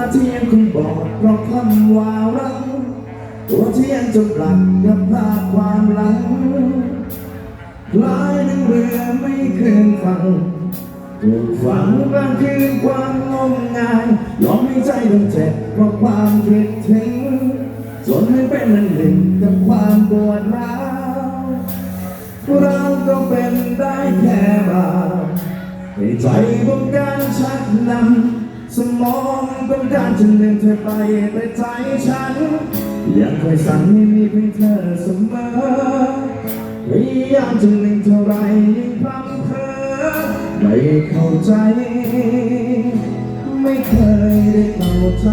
าที่ยังคงบอกเพราะคำว่ารักตัวที่ยังจมปลักกับภาพความหลังคล้ายดังเรือไม่คืนฝั่งถูกฝังกลางคืนความงมงายยอมให้ใจต้องเจ็บเพราะความคิดถึงจนไม่เป็นอันหนึ่งกับความปวดร้าวเราก็เป็นได้แค่บาวให้ใจต้องการชักนำ สมองต้องการจะลืมเธอไปแต่ใจฉัน ยังคอยสั่งให้มีเพียงเธอเสมอพยายามจะลืมเท่าไรยิ่งพร่ำเพ้อไม่เข้าใจ ไม่เคยได้เข้าใจ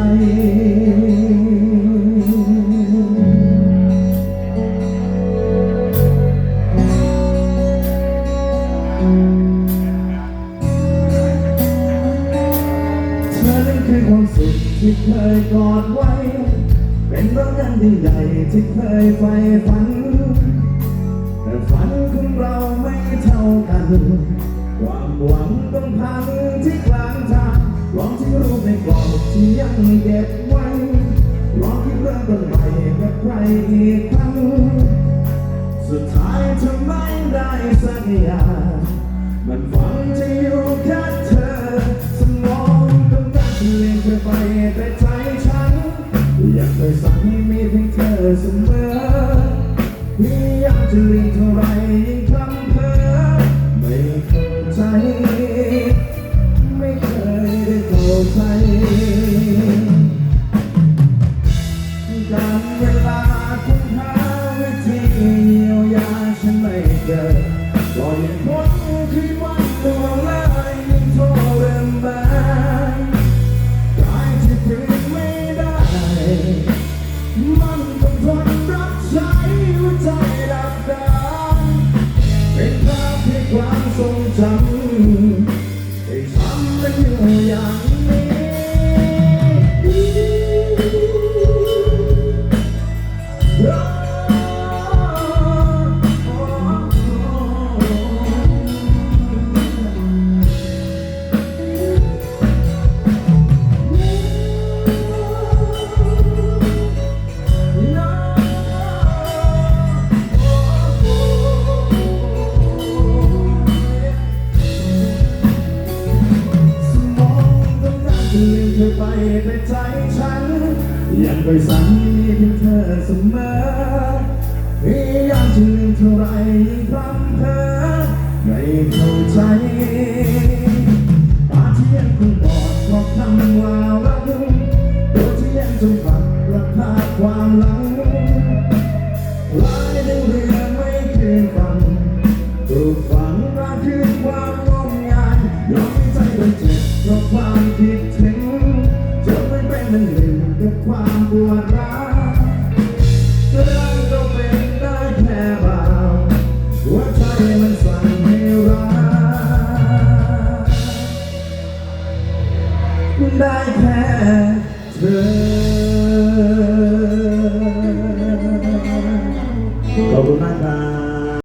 ความสุขที่เคยกอดไว้ เป็นรักกันยิ่งใหญ่ที่เคยใฝ่ฝัน แต่ฝันของเราไม่เท่ากัน ความหวังต้องพังที่กลางทางลองที่รูปในกรอบที่ยังเก็บไว้ลองคิดเรื่องต้นใหม่กับใครอีก อเสมอพยายามจะเลี้ยนเท่าไรยังคำเพอไม่เข้าใจ ไม่เคยได้เข้าใจการเวลา ความทรงจำ เธอไปใจฉัน ยังไปสั่งมีเพียงเธอเสมอพยายามจะลืมเท่าไรยังพร่ำเพ้อไม่เข้าใจตาที่ยังคงบอดบอกคำว่ารักตัวที่ยังจมปักหละภาพความหลัง บความปวดร้าวเรา